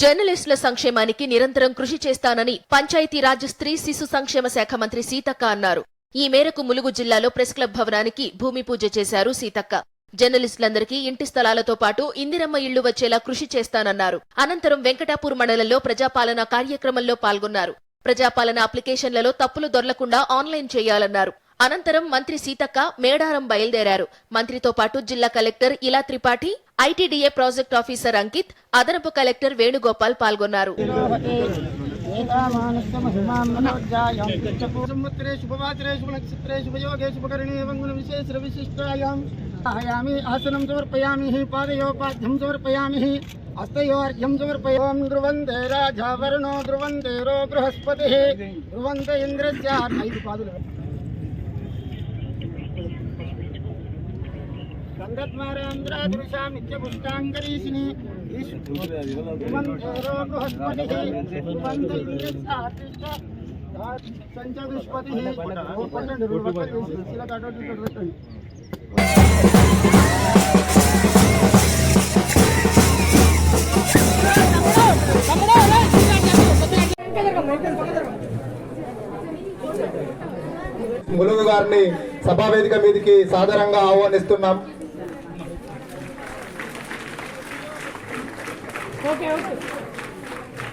జర్నలిస్టుల సంక్షేమానికి నిరంతరం కృషి చేస్తానని పంచాయతీరాజ్ స్త్రీ శిశు సంక్షేమ శాఖ మంత్రి సీతక్క అన్నారు. ఈ మేరకు ములుగు జిల్లాలో ప్రెస్ క్లబ్ భవనానికి భూమి పూజ చేశారు సీతక్క. జర్నలిస్టులందరికీ ఇంటి స్థలాలతో పాటు ఇందిరమ్మ ఇళ్ళు వచ్చేలా కృషి చేస్తానన్నారు. అనంతరం వెంకటాపూర్ మండలంలో ప్రజాపాలన కార్యక్రమంలో పాల్గొన్నారు. ప్రజాపాలన అప్లికేషన్లలో తప్పులు దొరలకుండా ఆన్లైన్ చేయాలన్నారు. అనంతరం మంత్రి సీతక్క మేడారం బయలుదేరారు. మంత్రితో పాటు జిల్లా collector Ila Tripathi ITDA project officer Ankit అదనపు కలెక్టర్ వేణుగోపాల్ పాల్గొన్నారు. ఆసనం సమర్పయామి పాదయోపాద్యం సమర్పయామి హస్తయోర్ఘ్యం సమర్పయోం ధ్రువందే రాజా వరుణో ధ్రువందేరో బృహస్పతి. ధ్రువంత ఇంద్రస్య ఐదు పాదులు. గంగత్మారాంధ్రాదృశామిత్యపుష్టాంగరీషిని ధ్రువందేరో బృహస్పతి ధ్రువంత ములుగు గారిని సభావేదిక మీదకి సాధారణంగా ఆహ్వానిస్తున్నాం. Okay okay